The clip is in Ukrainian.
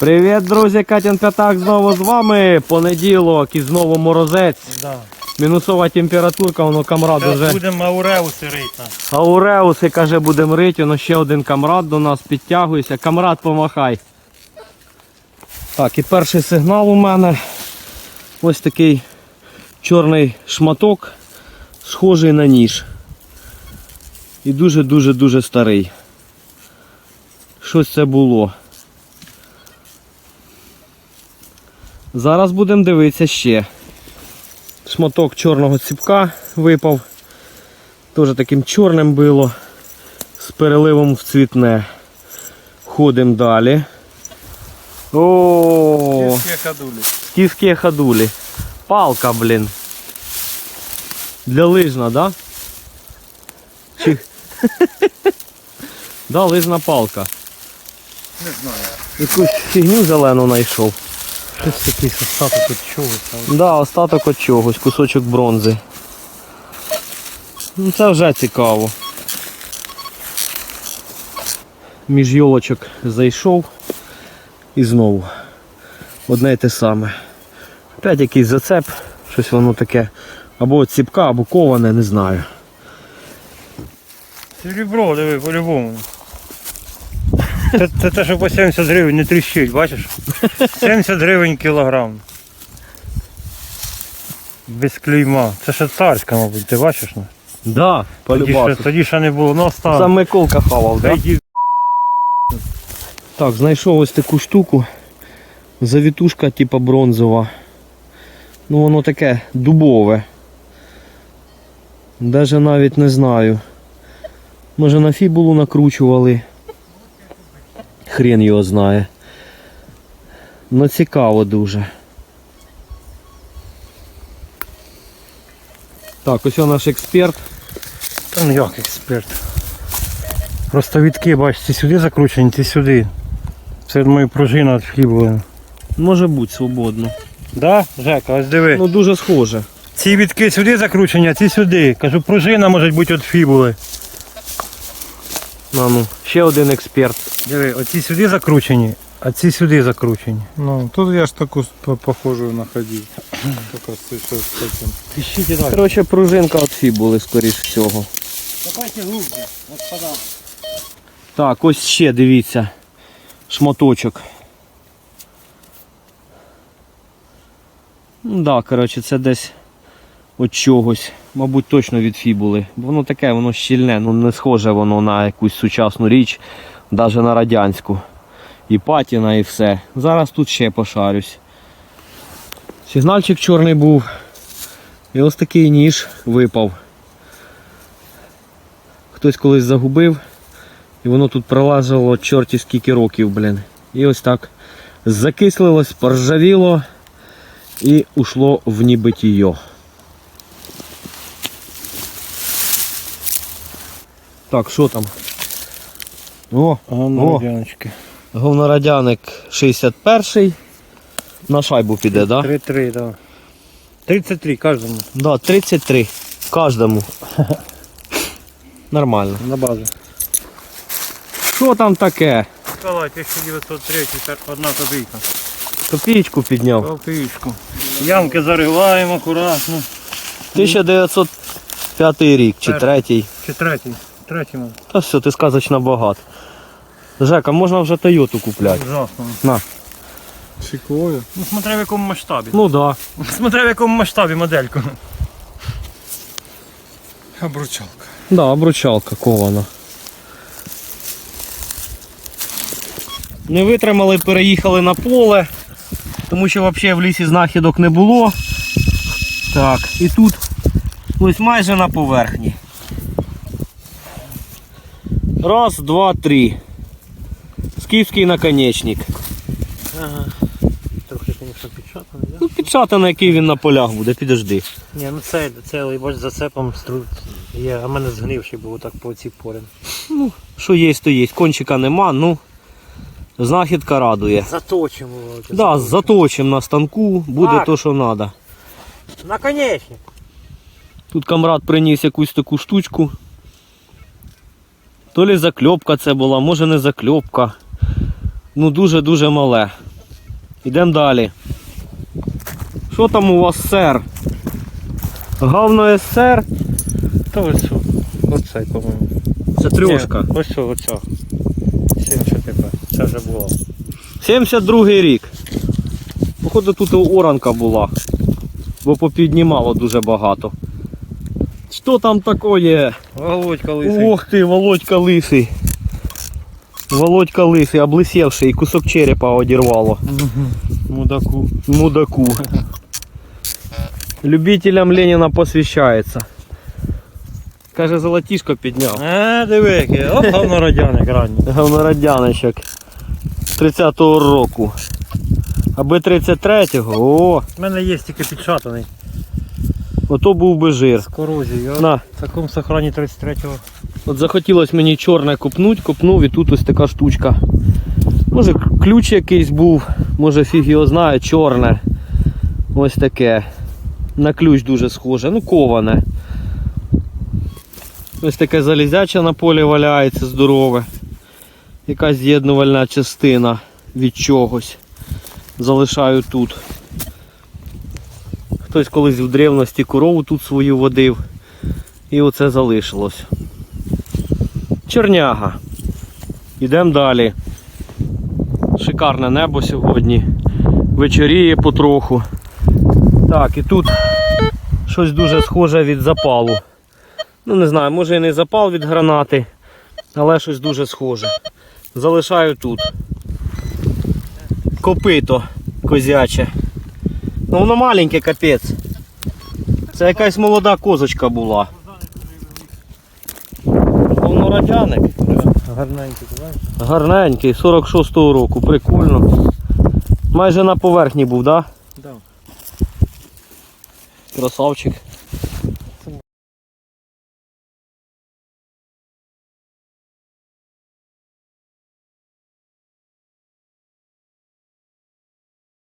Привіт, друзі! Катін П'ятак знову з вами. Понеділок і знову морозець. Да. Мінусова температурка, воно камрад Зараз уже. будемо ауреуси рити. Ауреуси каже, будемо рити, воно ще один камрад до нас підтягується. Камрад, помахай. Так, і перший сигнал у мене. Ось такий чорний шматок, схожий на ніж. І дуже-дуже-дуже старий. Щось це було. Зараз будемо дивитися ще. Шматок чорного ціпка випав. Теж таким чорним було. З переливом в цвітне. Ходимо далі. О, скіфські ходулі. Палка, блін. Для лижна, да? Чи... да, лижна палка. Не знаю. Якусь фігню зелену знайшов. Щось якийсь остаток від чогось. Да, остаток от чогось, кусочок бронзи. Ну це вже цікаво. Між йолочок зайшов і знову. Одне й те саме. Опять якийсь зацеп, щось воно таке. Або ціпка, або коване, не знаю. Серебро, диви, по-любому. Це, це те, що по 70 гривень не тріщить, бачиш? 70 гривень кілограм. Без клейма. Це ще царська, мабуть, ти бачиш? ну? Да, Тоді ще, полюбасу. тоді ще не було. Ну, стан. Сам Миколка хавав, да? Так, знайшов ось таку штуку. Завітушка типа бронзова. Ну воно таке дубове. Даже навіть не знаю. Може на фібулу накручували. Хрен його знає. Ну цікаво дуже. Так, ось наш експерт. Та ну як експерт. Просто відки, бачиш, ці сюди закручені, ці сюди. Це моя пружина від фібули. Може бути свободно. Да, Жека, ось диви. Ну дуже схоже. Ці відки сюди закручені, а ці сюди. Кажу, пружина може бути від фібули. А ну, ще один експерт. Диви, оці сюди закручені, а ці сюди закручені. Ну, тут я ж таку по- этим. Піщіть і далі. Коротше, пружинка от фібули, скоріш всього. Давайте глубже, господа. Так, ось ще дивіться. Шматочок. Ну да, коротше, це десь от чогось. Мабуть, точно від фібули. Воно таке, воно щільне, ну не схоже воно на якусь сучасну річ, навіть на радянську. І патіна, і все. Зараз тут ще пошарюсь. Сигнальчик чорний був. І ось такий ніж випав. Хтось колись загубив. І воно тут пролазило чорті скільки років, блін. І ось так закислилось, поржавіло і ушло в небитіє. Так, що там? О, А ну, О. радяночки. говнорадяник 61 На шайбу піде, так? Да? 3-3, да. 33 кожному Да, 33. Кожному. Нормально. на базу. Що там таке? Николай, 1903, одна копійка. Копієчку підняв. Копійку. Ямки зариваємо акуратно. 1905 рік чи третій. Чи третій? Третій, мабуть. Та все, ти сказочно багат. Жека, можна вже Тойоту купляти. Ужасно. На. Чеклою. Ну, смотря в якому масштабі. Ну да. Смотря в якому масштабі модельку. Обручалка. Да, обручалка кована. Не витримали, переїхали на поле, тому що взагалі в лісі знахідок не було. Так, і тут ось майже на поверхні. Раз, два, три. Скіфський наконечник. Трохи, звісно, підшатаний, да? Ну, підшатаний, який він на полях буде, підожди. Ні, ну це, це бач, зацепом стру... є, а в мене згнивший був так по цій порі. Що є, то є. Кончика нема, ну знахідка радує. Заточимо. Да, заточим на станку, буде Так. то, що треба. Наконечник. Тут камрад приніс якусь таку штучку. То лі закльопка це була, може не закльопка. Ну дуже-дуже мале. Ідемо далі. Що там у вас, сер? Говно СССР? То ось о- оцей, по-моєму. Це трьошка. Ні, Ось о, оця. 70 тепер. Це вже було. 72 рік. Походу тут оранка була. Бо попіднімало дуже багато. Що там таке? Володька лисий. Ох ти, Володька лисий. Володька лисий, облисівший, кусок черепа одірвало. Мудаку. Мудаку. Любителям Леніна посвящається. Каже, золотішко підняв. А, диви, який. Оп, говнорадяник ранній. Говнорадяничок 30-го року. Аби 33-го, о, У мене є тільки підшатаний. Ото був би жир. З корозією. На, В такому сохрані 33-го. от захотілося мені чорне купнуть, купнув і тут ось така штучка. Може ключ якийсь був, може фіг його знає, чорне. Ось таке. На ключ дуже схоже, ну коване. Ось таке залізяче на полі валяється здорове. Якась з'єднувальна частина від чогось. Залишаю тут. Хтось колись в древності корову тут свою водив. І оце залишилось. Черняга. Йдемо далі. Шикарне небо сьогодні. Вечоріє потроху. Так, і тут щось дуже схоже від запалу. Ну не знаю, може і не запал від гранати, але щось дуже схоже. Залишаю тут. Копито козяче. Ну воно маленьке капець. Це якась молода козочка була. Повнорадяник. Гарненький, знаєш? Гарненький, 46-го року, прикольно. Майже на поверхні був, так? Да. Да? Красавчик.